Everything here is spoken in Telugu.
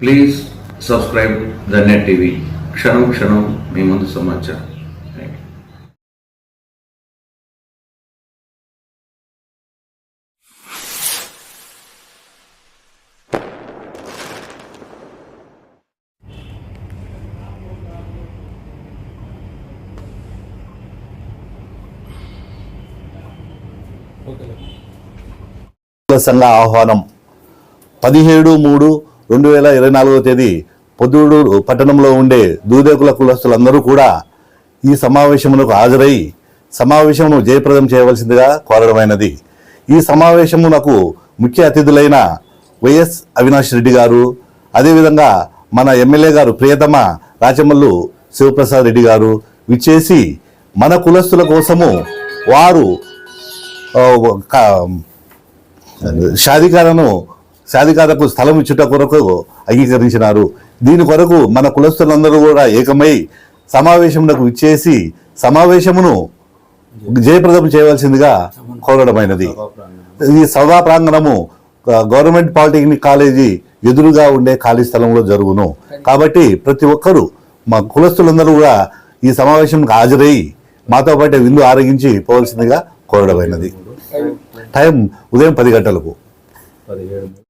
Please subscribe the net TV క్షణం క్షణం మీ ముందు సమాచారం. సంఘ ఆహ్వానం పదిహేడు మూడు రెండు వేల ఇరవై నాలుగవ తేదీ పొద్దుడూరు పట్టణంలో ఉండే దూదేకుల కులస్తులందరూ కూడా ఈ సమావేశమునకు హాజరై సమావేశమును జయప్రదం చేయవలసిందిగా కోరడమైనది. ఈ సమావేశమునకు ముఖ్య అతిథులైన వైఎస్ అవినాష్ రెడ్డి గారు అదేవిధంగా మన ఎమ్మెల్యే గారు ప్రియతమ రాచమల్లు శివప్రసాద్ రెడ్డి గారు విచ్చేసి మన కులస్తుల కోసము వారు ఆ, షాదికాలను సాధికారకు స్థలం ఇచ్చుట కొరకు అంగీకరించినారు. దీని కొరకు మన కులస్తులందరూ కూడా ఏకమై సమావేశమునకు ఇచ్చేసి సమావేశమును జయప్రదం చేయవలసిందిగా కోరడమైనది. ఈ సభా ప్రాంగణము గవర్నమెంట్ పాలిటెక్నిక్ కాలేజీ ఎదురుగా ఉండే ఖాళీ స్థలంలో జరుగును. కాబట్టి ప్రతి ఒక్కరూ మా కులస్తులందరూ కూడా ఈ సమావేశంకి హాజరై మాతో పాటు విందు ఆరగించి పోవలసిందిగా కోరడమైనది. టైం ఉదయం పది గంటలకు.